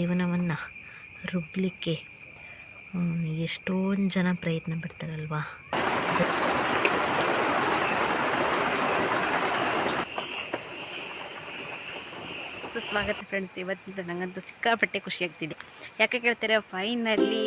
ಜೀವನವನ್ನು ರುಬ್ಬಲಿಕ್ಕೆ ಎಷ್ಟೊಂದು ಜನ ಪ್ರಯತ್ನ ಪಡ್ತಾರಲ್ವಾ? ಸ್ವಾಗತ ಫ್ರೆಂಡ್ಸ್ ಇವತ್ತಿಂದ ನನಗಂತೂ ಸಿಕ್ಕಾಪಟ್ಟೆ ಖುಷಿಯಾಗ್ತಿದೆ ಯಾಕೆ ಕೇಳ್ತಾರೆ ಫೈನಲ್ಲಿ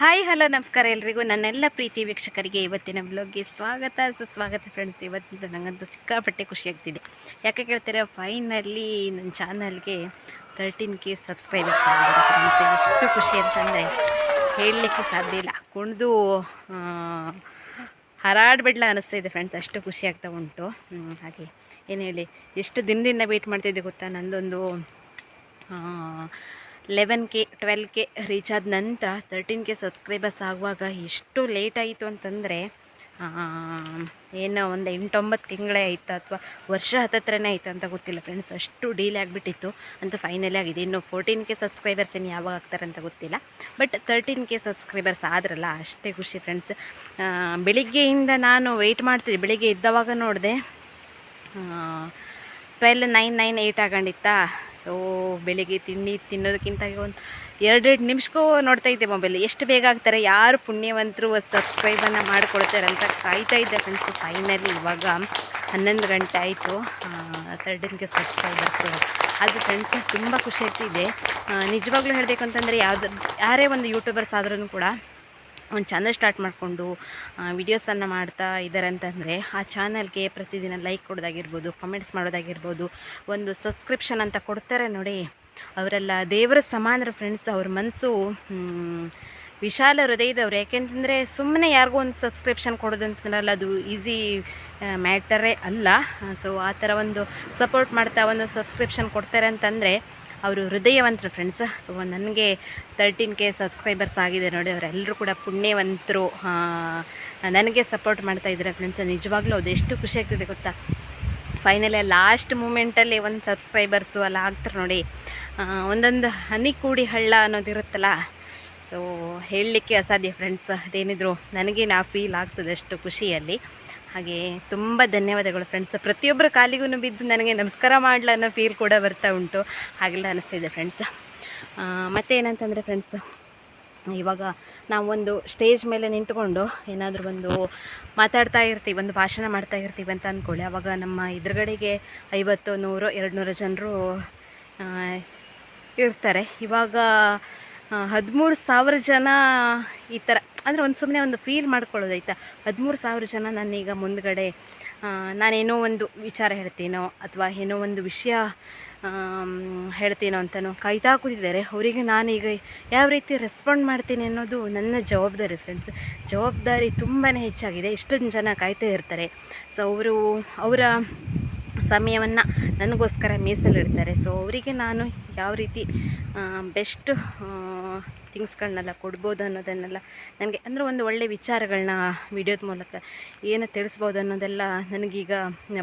ಹಾಯ್, ಹಲೋ, ನಮಸ್ಕಾರ ಎಲ್ರಿಗೂ. ನನ್ನೆಲ್ಲ ಪ್ರೀತಿ ವೀಕ್ಷಕರಿಗೆ ಇವತ್ತಿನ ಬ್ಲಾಗ್ಗೆ ಸ್ವಾಗತ. ಸುಸ್ವಾಗತ ಫ್ರೆಂಡ್ಸ್ ಇವತ್ತಿಂದ ನನಗಂತೂ ಸಿಕ್ಕಾಪಟ್ಟೆ ಖುಷಿಯಾಗ್ತಿದೆ ಯಾಕೆ ಕೇಳ್ತಾರೆ? ಫೈನಲ್ಲಿ ನನ್ನ ಚಾನಲ್ಗೆ ತರ್ಟೀನ್ ಕೆ ಸಬ್ಸ್ಕ್ರೈಬರ್ಸ್ ಎಷ್ಟು ಖುಷಿ ಅಂತಂದರೆ ಹೇಳಲಿಕ್ಕೆ ಸಾಧ್ಯ ಇಲ್ಲ. ಕುಣಿದು ಹರಾಡ್ಬಿಡ್ಲ ಅನ್ನಿಸ್ತಾ ಇದೆ ಫ್ರೆಂಡ್ಸ್ ಅಷ್ಟು ಖುಷಿ ಆಗ್ತಾ ಉಂಟು. ಹಾಗೆ ಏನು ಹೇಳಿ? ಎಷ್ಟು ದಿನದಿಂದ ವೆಯ್ಟ್ ಮಾಡ್ತಿದ್ದೆ ಗೊತ್ತಾ? ನಂದೊಂದು eleven K, twelve K reach ಆದ ನಂತರ ತರ್ಟೀನ್ ಕೆ ಸಬ್ಸ್ಕ್ರೈಬರ್ಸ್ ಆಗುವಾಗ ಎಷ್ಟು ಲೇಟ್ ಆಯಿತು ಅಂತಂದರೆ ಏನೋ ಒಂದು ಎಂಟೊಂಬತ್ತು ತಿಂಗಳೇ ಆಯಿತು ಅಥವಾ ವರ್ಷ ಹತ್ತತ್ರನೇ ಆಯಿತು ಅಂತ ಗೊತ್ತಿಲ್ಲ ಫ್ರೆಂಡ್ಸ್. ಅಷ್ಟು ಡೀಲ್ ಆಗಿಬಿಟ್ಟಿತ್ತು ಅಂತ ಫೈನಲಿ ಆಗಿದೆ. ಇನ್ನು ಫೋರ್ಟೀನ್ ಕೆ ಸಬ್ಸ್ಕ್ರೈಬರ್ಸ್ ಏನು ಯಾವಾಗ ಆಗ್ತಾರೆ ಅಂತ ಗೊತ್ತಿಲ್ಲ. ಬಟ್ ತರ್ಟೀನ್ ಕೆ ಸಬ್ಸ್ಕ್ರೈಬರ್ಸ್ ಆದ್ರಲ್ಲ, ಅಷ್ಟೇ ಖುಷಿ ಫ್ರೆಂಡ್ಸ್. ಬೆಳಿಗ್ಗೆಯಿಂದ ನಾನು ವೆಯ್ಟ್ ಮಾಡ್ತೀನಿ ಬೆಳಿಗ್ಗೆ ಇದ್ದವಾಗ ನೋಡಿದೆ ಟ್ವೆಲ್ ನೈನ್ ನೈನ್ ಏಯ್ಟ್ ಆಗೊಂಡಿತ್ತಾ? ಸೊ ಬೆಳಿಗ್ಗೆ ತಿಂಡಿ ತಿನ್ನೋದಕ್ಕಿಂತ ಒಂದು ಎರಡೆರಡು ನಿಮಿಷಕ್ಕೂ ನೋಡ್ತಾ ಇದ್ದೆ ಮೊಬೈಲ್ ಎಷ್ಟು ಬೇಗ ಆಗ್ತಾರೆ, ಯಾರು ಪುಣ್ಯವಂತರು ಸಬ್ಸ್ಕ್ರೈಬನ್ನು ಮಾಡ್ಕೊಳ್ತಾರೆ ಅಂತ ಕಾಯ್ತಾ ಇದ್ದೆ ಫ್ರೆಂಡ್ಸ್ ಫೈನಲಿ ಇವಾಗ ಹನ್ನೊಂದು ಗಂಟೆ ಆಯಿತು. ತರ್ಡನ್ಗೆ ಸಬ್ಸ್ಕ್ರೈಬರ್ಸ್ ಅದು ಫ್ರೆಂಡ್ಸ್ ತುಂಬ ಖುಷಿ ಆಗ್ತಿದೆ. ನಿಜವಾಗ್ಲೂ ಹೇಳಬೇಕು ಅಂತಂದರೆ ಯಾವ್ದು ಯಾರೇ ಒಂದು ಯೂಟ್ಯೂಬರ್ಸ್ ಆದ್ರೂ ಕೂಡ ಒಂದು ಚಾನಲ್ ಸ್ಟಾರ್ಟ್ ಮಾಡಿಕೊಂಡು ವಿಡಿಯೋಸನ್ನು ಮಾಡ್ತಾ ಇದ್ದಾರೆ ಅಂತಂದರೆ, ಆ ಚಾನಲ್ಗೆ ಪ್ರತಿದಿನ ಲೈಕ್ ಕೊಡೋದಾಗಿರ್ಬೋದು ಕಮೆಂಟ್ಸ್ ಮಾಡೋದಾಗಿರ್ಬೋದು, ಒಂದು ಸಬ್ಸ್ಕ್ರಿಪ್ಷನ್ ಅಂತ ಕೊಡ್ತಾರೆ ನೋಡಿ. ಅವರೆಲ್ಲ ದೇವರ ಸಮಾನರ ಫ್ರೆಂಡ್ಸ್ ಅವ್ರ ಮನಸ್ಸು ವಿಶಾಲ ಹೃದಯದವ್ರು. ಯಾಕೆಂತಂದರೆ ಸುಮ್ಮನೆ ಯಾರಿಗೂ ಒಂದು ಸಬ್ಸ್ಕ್ರಿಪ್ಷನ್ ಕೊಡೋದಂತಂದ್ರಲ್ಲ ಅದು ಈಸಿ ಮ್ಯಾಟರೇ ಅಲ್ಲ. ಸೊ ಆ ಥರ ಒಂದು ಸಪೋರ್ಟ್ ಮಾಡ್ತಾ ಒಂದು ಸಬ್ಸ್ಕ್ರಿಪ್ಷನ್ ಕೊಡ್ತಾರೆ ಅಂತಂದರೆ ಅವರು ಹೃದಯವಂತರು ಫ್ರೆಂಡ್ಸ್ ಸೊ ನನಗೆ ತರ್ಟೀನ್ ಕೆ ಸಬ್ಸ್ಕ್ರೈಬರ್ಸ್ ಆಗಿದೆ ನೋಡಿ. ಅವರೆಲ್ಲರೂ ಕೂಡ ಪುಣ್ಯವಂತರು. ನನಗೆ ಸಪೋರ್ಟ್ ಮಾಡ್ತಾ ಇದ್ದಾರೆ ಫ್ರೆಂಡ್ಸ್ ನಿಜವಾಗ್ಲೂ ಅದು ಎಷ್ಟು ಖುಷಿ ಆಗ್ತಿದೆ ಗೊತ್ತಾ? ಫೈನಲಿ ಲಾಸ್ಟ್ ಮೂಮೆಂಟಲ್ಲಿ ಒಂದು ಸಬ್ಸ್ಕ್ರೈಬರ್ಸು ಅಲ್ಲ ಆಗ್ತಾರೆ ನೋಡಿ. ಒಂದೊಂದು ಹನಿ ಕೂಡಿ ಹಳ್ಳ ಅನ್ನೋದಿರುತ್ತಲ್ಲ ಸೊ ಹೇಳಲಿಕ್ಕೆ ಅಸಾಧ್ಯ ಫ್ರೆಂಡ್ಸ್ ಅದೇನಿದ್ರು ನನಗೆ ನಾ ಫೀಲ್ ಆಗ್ತದೆ ಅಷ್ಟು ಖುಷಿಯಲ್ಲಿ. ಹಾಗೆ ತುಂಬ ಧನ್ಯವಾದಗಳು ಫ್ರೆಂಡ್ಸ್ ಪ್ರತಿಯೊಬ್ಬರ ಕಾಲಿಗೂ ಬಿದ್ದು ನನಗೆ ನಮಸ್ಕಾರ ಮಾಡಲ ಅನ್ನೋ ಫೀಲ್ ಕೂಡ ಬರ್ತಾ ಉಂಟು. ಹಾಗೆಲ್ಲ ಅನಿಸ್ತಿದೆ ಫ್ರೆಂಡ್ಸ್ ಮತ್ತು ಏನಂತಂದರೆ ಫ್ರೆಂಡ್ಸ್ ಇವಾಗ ನಾವೊಂದು ಸ್ಟೇಜ್ ಮೇಲೆ ನಿಂತ್ಕೊಂಡು ಏನಾದರೂ ಒಂದು ಮಾತಾಡ್ತಾ ಇರ್ತೀವಿ, ಒಂದು ಭಾಷಣ ಮಾಡ್ತಾ ಇರ್ತೀವಿ ಅಂತ ಅಂದ್ಕೊಳ್ಳಿ ಆವಾಗ ನಮ್ಮ ಎದುರುಗಡೆಗೆ ಐವತ್ತು, ನೂರು ಎರಡು ನೂರು ಜನರು ಇರ್ತಾರೆ. ಇವಾಗ ಹದಿಮೂರು ಸಾವಿರ ಜನ ಈ ಥರ ಅಂದರೆ ಒಂದು ಸುಮ್ಮನೆ ಒಂದು ಫೀಲ್ ಮಾಡ್ಕೊಳ್ಳೋದು ಆಯಿತಾ? ಹದಿಮೂರು ಸಾವಿರ ಜನ ನಾನೀಗ ಮುಂದ್ಗಡೆ ನಾನೇನೋ ಒಂದು ವಿಚಾರ ಹೇಳ್ತೀನೋ ಅಥವಾ ಏನೋ ಒಂದು ವಿಷಯ ಹೇಳ್ತೀನೋ ಅಂತನೋ ಕಾಯ್ತಾ ಕೂತಿದ್ದಾರೆ. ಅವರಿಗೆ ನಾನೀಗ ಯಾವ ರೀತಿ ರೆಸ್ಪಾಂಡ್ ಮಾಡ್ತೀನಿ ಅನ್ನೋದು ನನ್ನ ಜವಾಬ್ದಾರಿ ಫ್ರೆಂಡ್ಸ್ ಜವಾಬ್ದಾರಿ ತುಂಬಾ ಹೆಚ್ಚಾಗಿದೆ. ಇಷ್ಟೊಂದು ಜನ ಕಾಯ್ತಾ ಇರ್ತಾರೆ. ಸೊ ಅವರು, ಅವರ ಸಮಯವನ್ನು ನನಗೋಸ್ಕರ ಮೀಸಲಿಡ್ತಾರೆ. ಸೊ ಅವರಿಗೆ ನಾನು ಯಾವ ರೀತಿ ಬೆಸ್ಟ್ ಥಿಂಗ್ಸ್ಗಳನ್ನೆಲ್ಲ ಕೊಡ್ಬೋದು ಅನ್ನೋದನ್ನೆಲ್ಲ ನನಗೆ, ಅಂದರೆ ಒಂದು ಒಳ್ಳೆಯ ವಿಚಾರಗಳನ್ನ ವಿಡಿಯೋದ ಮೂಲಕ ಏನು ತಿಳಿಸ್ಬೋದು ಅನ್ನೋದೆಲ್ಲ ನನಗೀಗ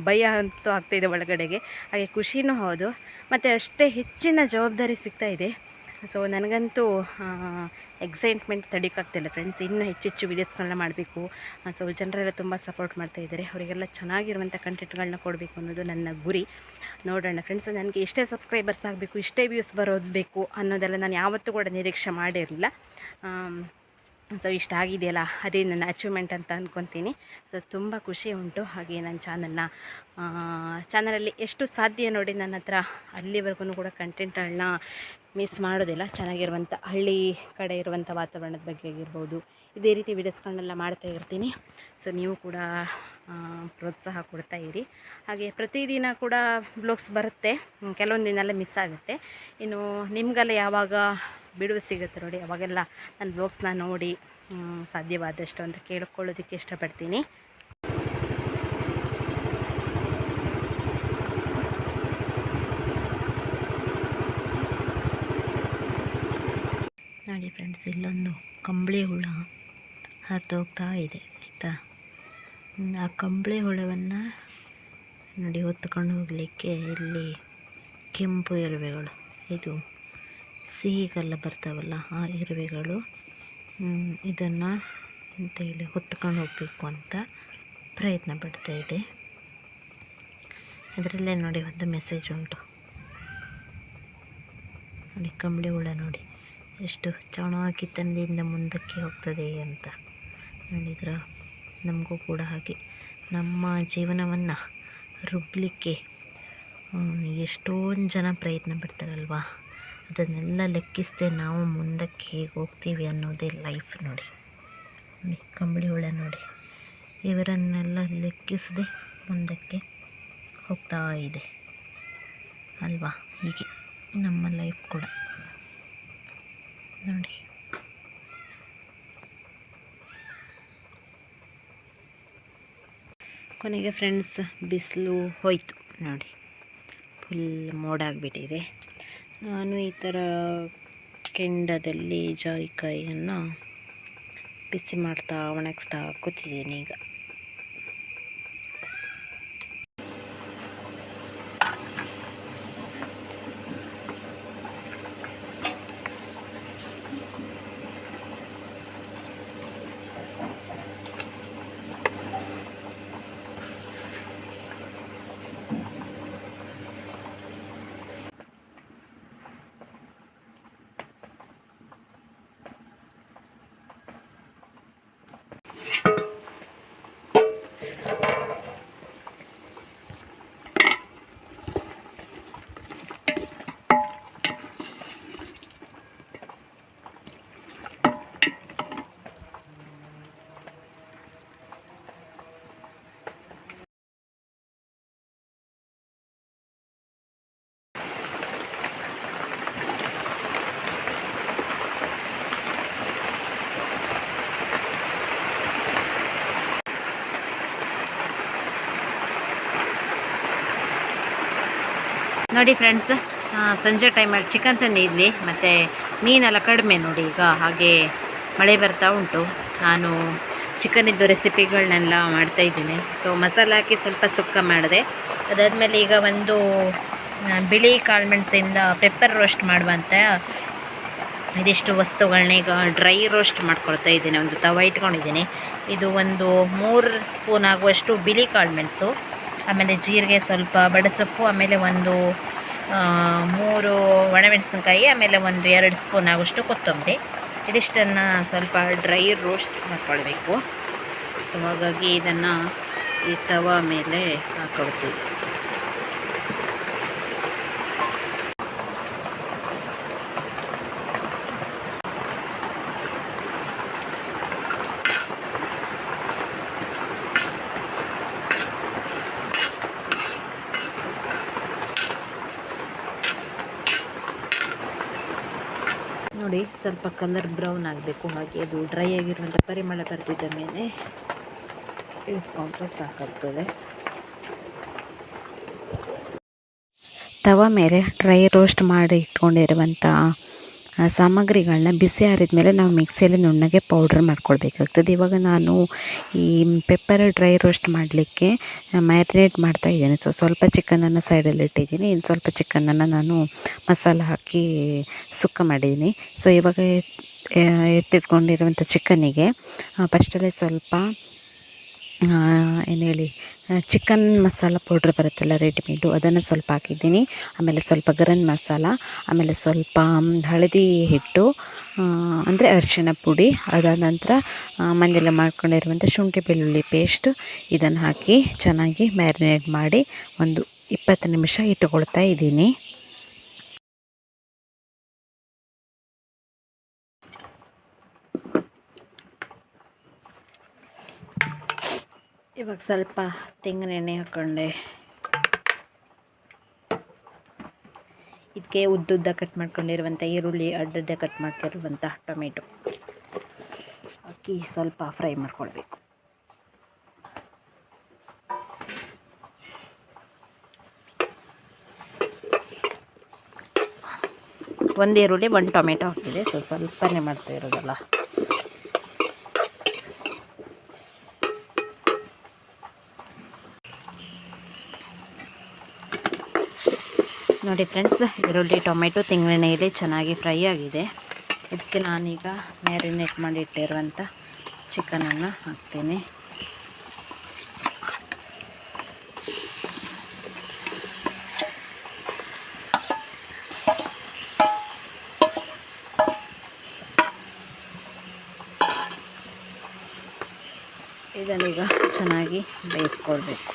ಭಯ ಅಂತೂ ಆಗ್ತಾಯಿದೆ ಒಳಗಡೆಗೆ. ಹಾಗೆ ಖುಷಿನೂ ಹೌದು. ಮತ್ತು ಅಷ್ಟೇ ಹೆಚ್ಚಿನ ಜವಾಬ್ದಾರಿ ಸಿಗ್ತಾಯಿದೆ ಸೊ ನನಗಂತೂ ಎಕ್ಸೈಟ್ಮೆಂಟ್ ತಡೀಕಾಗ್ತಿಲ್ಲ ಫ್ರೆಂಡ್ಸ್ ಇನ್ನೂ ಹೆಚ್ಚೆಚ್ಚು ವೀಡಿಯೋಸ್ಗಳನ್ನ ಮಾಡಬೇಕು. ಸೊ ಜನರೆಲ್ಲ ತುಂಬ ಸಪೋರ್ಟ್ ಮಾಡ್ತಾ ಇದ್ದಾರೆ. ಅವರಿಗೆಲ್ಲ ಚೆನ್ನಾಗಿರುವಂಥ ಕಂಟೆಂಟ್ಗಳನ್ನ ಕೊಡಬೇಕು ಅನ್ನೋದು ನನ್ನ ಗುರಿ. ನೋಡೋಣ ಫ್ರೆಂಡ್ಸ್ ನನಗೆ ಇಷ್ಟೇ ಸಬ್ಸ್ಕ್ರೈಬರ್ಸ್ ಆಗಬೇಕು, ಇಷ್ಟೇ ವ್ಯೂಸ್ ಬರೋದು ಬೇಕು ಅನ್ನೋದೆಲ್ಲ ನಾನು ಯಾವತ್ತೂ ಕೂಡ ನಿರೀಕ್ಷೆ ಮಾಡಿರಲಿಲ್ಲ. ಸೊ ಇಷ್ಟ ಆಗಿದೆಯಲ್ಲ, ಅದೇ ನನ್ನ ಅಚೀವ್ಮೆಂಟ್ ಅಂತ ಅಂದ್ಕೊತೀನಿ ಸೊ ತುಂಬ ಖುಷಿ ಉಂಟು. ಹಾಗೆ ನನ್ನ ಚಾನಲ್ನ ಚಾನಲಲ್ಲಿ ಎಷ್ಟು ಸಾಧ್ಯ ನೋಡಿ ನನ್ನ ಹತ್ರ ಅಲ್ಲಿವರೆಗೂ ಕೂಡ ಕಂಟೆಂಟ್ಗಳನ್ನ ಮಿಸ್ ಮಾಡೋದಿಲ್ಲ. ಚೆನ್ನಾಗಿರುವಂಥ ಹಳ್ಳಿ ಕಡೆ ಇರುವಂಥ ವಾತಾವರಣದ ಬಗ್ಗೆ ಆಗಿರ್ಬೋದು, ಇದೇ ರೀತಿ ವಿಡಿಯೋಸ್ಗಳನ್ನೆಲ್ಲ ಮಾಡ್ತಾ ಇರ್ತೀನಿ. ಸೊ ನೀವು ಕೂಡ ಪ್ರೋತ್ಸಾಹ ಕೊಡ್ತಾ ಇರಿ. ಹಾಗೆ ಪ್ರತಿದಿನ ಕೂಡ ಬ್ಲಾಗ್ಸ್ ಬರುತ್ತೆ. ಕೆಲವೊಂದು ದಿನ ಮಿಸ್ ಆಗುತ್ತೆ. ಇನ್ನು ನಿಮಗೆಲ್ಲ ಯಾವಾಗ ಬಿಡುವು ಸಿಗುತ್ತೆ ನೋಡಿ. ಅವಾಗೆಲ್ಲ ನನ್ನ ಬ್ಲಾಗ್ಸ್ನ ನೋಡಿ ಸಾಧ್ಯವಾದಷ್ಟು ಅಂತ ಕೇಳ್ಕೊಳ್ಳೋದಕ್ಕೆ ಇಷ್ಟಪಡ್ತೀನಿ. ನೋಡಿ ಫ್ರೆಂಡ್ಸ್ ಇಲ್ಲೊಂದು ಕಂಬಳಿ ಹುಳ ಹರಿದೋಗ್ತಾ ಇದೆ, ಆಯಿತಾ? ಆ ಕಂಬಳಿ ಹುಳವನ್ನು ನೋಡಿ, ಹೊತ್ಕೊಂಡು ಹೋಗಲಿಕ್ಕೆ ಇಲ್ಲಿ ಕೆಂಪು ಇರುವೆಗಳು ಇದು ಸಿಹಿಗೆಲ್ಲ ಬರ್ತಾವಲ್ಲ ಆ ಇರುವೆಗಳು ಇದನ್ನು ಅಂತ ಹೇಳಿ ಹೊತ್ಕೊಂಡು ಹೋಗಬೇಕು ಅಂತ ಪ್ರಯತ್ನ ಪಡ್ತಾ ಇದೆ. ಅದರಲ್ಲೇ ನೋಡಿ ಒಂದು ಮೆಸೇಜ್ ಉಂಟು. ನೋಡಿ, ಕಂಬಳಿ ಹುಳ ನೋಡಿ, ಎಷ್ಟು ಚೆನ್ನಾಗಿ ತಂದೆಯಿಂದ ಮುಂದಕ್ಕೆ ಹೋಗ್ತದೆ ಅಂತ ನೋಡಿದ್ರ ನಮಗೂ ಕೂಡ ಹಾಗೆ. ನಮ್ಮ ಜೀವನವನ್ನು ರುಬ್ಲಿಕ್ಕೆ ಎಷ್ಟೊಂದು ಜನ ಪ್ರಯತ್ನ ಪಡ್ತಾರಲ್ವಾ? ಅದನ್ನೆಲ್ಲ ಲೆಕ್ಕಿಸದೆ ನಾವು ಮುಂದಕ್ಕೆ ಹೇಗೆ ಹೋಗ್ತೀವಿ ಅನ್ನೋದೇ ಲೈಫ್ ನೋಡಿ. ಕಂಬಳಿ ಹುಳ ನೋಡಿ. ಇವರನ್ನೆಲ್ಲ ಲೆಕ್ಕಿಸದೆ ಮುಂದಕ್ಕೆ ಹೋಗ್ತಾ ಇದೆ. ಅಲ್ವಾ? ಹೀಗೆ ನಮ್ಮ ಲೈಫ್ ಕೂಡ. ನೋಡಿ. ಕೊನೆಗೆ ಫ್ರೆಂಡ್ಸ್ ಬಿಸಿಲು ಹೋಯಿತು ನೋಡಿ. ಫುಲ್ ಮೋಡ ಆಗಿಬಿಟ್ಟಿದೆ. ನಾನು ಈ ಥರ ಕೆಂಡದಲ್ಲಿ ಜಾಯಿಕಾಯಿಯನ್ನು ಬಿಸಿ ಮಾಡ್ತಾ ಒಣಗಿಸ್ತಾ ಕೂತಿದ್ದೀನಿ ಈಗ. ನೋಡಿ ಫ್ರೆಂಡ್ಸ್ ಸಂಜೆ ಟೈಮಲ್ಲಿ ಚಿಕನ್ ತಂದಿದ್ವಿ ಮತ್ತು ಮೀನೆಲ್ಲ ಕಡಿಮೆ ನೋಡಿ ಈಗ, ಹಾಗೆ ಮಳೆ ಬರ್ತಾ ಉಂಟು. ನಾನು ಚಿಕನಿದ್ದು ರೆಸಿಪಿಗಳನ್ನೆಲ್ಲ ಮಾಡ್ತಾಯಿದ್ದೀನಿ ಸೊ ಮಸಾಲ ಹಾಕಿ ಸ್ವಲ್ಪ ಸುಕ್ಕ ಮಾಡಿದೆ. ಅದಾದಮೇಲೆ ಈಗ ಒಂದು ಬಿಳಿ ಬಿಳಿ ಕಾಳುಮೆಣಸಿಂದ ಪೆಪ್ಪರ್ ರೋಸ್ಟ್ ಮಾಡುವಂಥ ಇದಿಷ್ಟು ವಸ್ತುಗಳನ್ನ ಈಗ ಡ್ರೈ ರೋಸ್ಟ್ ಮಾಡ್ಕೊಳ್ತಾ ಇದ್ದೀನಿ. ಒಂದು ತವ ಇಟ್ಕೊಂಡಿದ್ದೀನಿ. ಇದು ಒಂದು ಮೂರು ಸ್ಪೂನ್ ಆಗುವಷ್ಟು ಬಿಳಿ ಕಾಳುಮೆಣಸು ಆಮೇಲೆ ಜೀರಿಗೆ ಸ್ವಲ್ಪ ಬಡಸೊಪ್ಪು, ಆಮೇಲೆ ಒಂದು ಮೂರು ಒಣಮೆಣಸಿನ್ಕಾಯಿ, ಆಮೇಲೆ ಒಂದು ಎರಡು ಸ್ಪೂನ್ ಆಗುವಷ್ಟು ಕೊತ್ತಂಬರಿ. ಇದಿಷ್ಟನ್ನು ಸ್ವಲ್ಪ ಡ್ರೈ ರೋಸ್ಟ್ ಮಾಡ್ಕೊಳ್ಬೇಕು. ಸೊ, ಹಾಗಾಗಿ ಇದನ್ನು ಈ ತವ ಮೇಲೆ ಹಾಕೊಳ್ತೀವಿ ನೋಡಿ ಸ್ವಲ್ಪ ಕಲರ್ ಬ್ರೌನ್ ಆಗಬೇಕು, ಹಾಗೆ ಅದು ಡ್ರೈ ಆಗಿರುವಂಥ ಪರಿಮಳ ಬರ್ತಿದ್ದ ಮೇಲೆ ಇಳಿಸ್ಕೊಂಡ್ರೆ ಸಾಕಾಗ್ತದೆ. ತವ ಮೇಲೆ ಡ್ರೈ ರೋಸ್ಟ್ ಮಾಡಿ ಇಟ್ಕೊಂಡಿರುವಂಥ ಸಾಮಗ್ರಿಗಳನ್ನ ಬಿಸಿ ಆರಿದ ಮೇಲೆ ನಾವು ಮಿಕ್ಸಿಯಲ್ಲಿ ನುಣ್ಣಗೆ ಪೌಡ್ರ್ ಮಾಡ್ಕೊಳ್ಬೇಕಾಗ್ತದೆ ಇವಾಗ ನಾನು ಈ ಪೆಪ್ಪರ್ ಡ್ರೈ ರೋಸ್ಟ್ ಮಾಡಲಿಕ್ಕೆ ಮ್ಯಾರಿನೇಟ್ ಮಾಡ್ತಾ ಇದ್ದೇನೆ. ಸೊ, ಸ್ವಲ್ಪ ಚಿಕನನ್ನು ಸೈಡಲ್ಲಿ ಇಟ್ಟಿದ್ದೀನಿ. ಇನ್ನು ಸ್ವಲ್ಪ ಚಿಕನನ್ನು ನಾನು ಮಸಾಲ ಹಾಕಿ ಸುಕ್ಕ ಮಾಡಿದ್ದೀನಿ. ಸೊ, ಇವಾಗ ಎತ್ತಿಟ್ಕೊಂಡಿರುವಂಥ ಚಿಕನಿಗೆ ಫಸ್ಟಲ್ಲೇ ಸ್ವಲ್ಪ ಏನು ಹೇಳಿ ಚಿಕನ್ ಮಸಾಲ ಪೌಡ್ರ್ ಬರುತ್ತಲ್ಲ ರೆಡಿಮೇಡು ಅದನ್ನು ಸ್ವಲ್ಪ ಹಾಕಿದ್ದೀನಿ. ಆಮೇಲೆ ಸ್ವಲ್ಪ ಗರಂ ಮಸಾಲ ಆಮೇಲೆ ಸ್ವಲ್ಪ ಹಳದಿ ಹಿಟ್ಟು ಅಂದರೆ ಅರಿಶಿನ ಪುಡಿ, ಅದಾದ ನಂತರ ಮನೆಯಲ್ಲೇ ಮಾಡ್ಕೊಂಡಿರುವಂಥ ಶುಂಠಿ ಬೆಳ್ಳುಳ್ಳಿ ಪೇಸ್ಟ್ ಇದನ್ನು ಹಾಕಿ ಚೆನ್ನಾಗಿ ಮ್ಯಾರಿನೇಟ್ ಮಾಡಿ ಒಂದು ಇಪ್ಪತ್ತು ನಿಮಿಷ ಇಟ್ಟುಕೊಳ್ತಾ ಇದ್ದೀನಿ. ಇವಾಗ ಸ್ವಲ್ಪ ತೆಂಗಿನ ಎಣ್ಣೆ ಹಾಕ್ಕೊಂಡೆ ಇದಕ್ಕೆ ಉದ್ದುದ್ದ ಕಟ್ ಮಾಡ್ಕೊಂಡಿರುವಂಥ ಈರುಳ್ಳಿ ಅಡ್ಡಡ್ಡ ಕಟ್ ಮಾಡ್ಕೊಂಡಿರುವಂಥ ಟೊಮೆಟೊ. ಅಕ್ಕಿ ಸ್ವಲ್ಪ ಫ್ರೈ ಮಾಡ್ಕೊಳ್ಬೇಕು. ಒಂದು ಈರುಳ್ಳಿ, ಒಂದು ಟೊಮೆಟೊ ಹಾಕಿದೆ. ಸ್ವಲ್ಪ ಸ್ವಲ್ಪನೇ ಮಾಡ್ತಾ ಇರೋದಲ್ಲ. ನೋಡಿ ಫ್ರೆಂಡ್ಸ್, ಈರುಳ್ಳಿ, ಟೊಮೆಟೊ ತೆಂಗಿನೆಣ್ಣೆಯಲ್ಲಿ ಚೆನ್ನಾಗಿ ಫ್ರೈ ಆಗಿದೆ. ಇದಕ್ಕೆ ನಾನೀಗ ಮ್ಯಾರಿನೇಟ್ ಮಾಡಿ ಇಟ್ಟಿರುವಂಥ ಚಿಕನನ್ನು ಹಾಕ್ತೀನಿ. ಇದನ್ನೀಗ ಚೆನ್ನಾಗಿ ಬೇಯಿಸ್ಕೊಳ್ಬೇಕು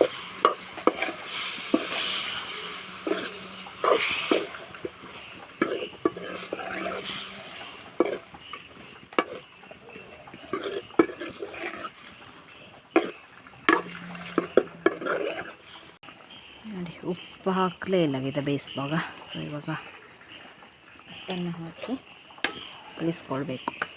ನೋಡಿ ಉಪ್ಪು ಹಾಕಲೇ ಇಲ್ಲ ಇದು ಬೇಯಿಸುವಾಗ. ಸೊ ಇವಾಗ ಅದನ್ನು ಹಾಕಿ ಬೇಯಿಸ್ಕೊಳ್ಬೇಕು.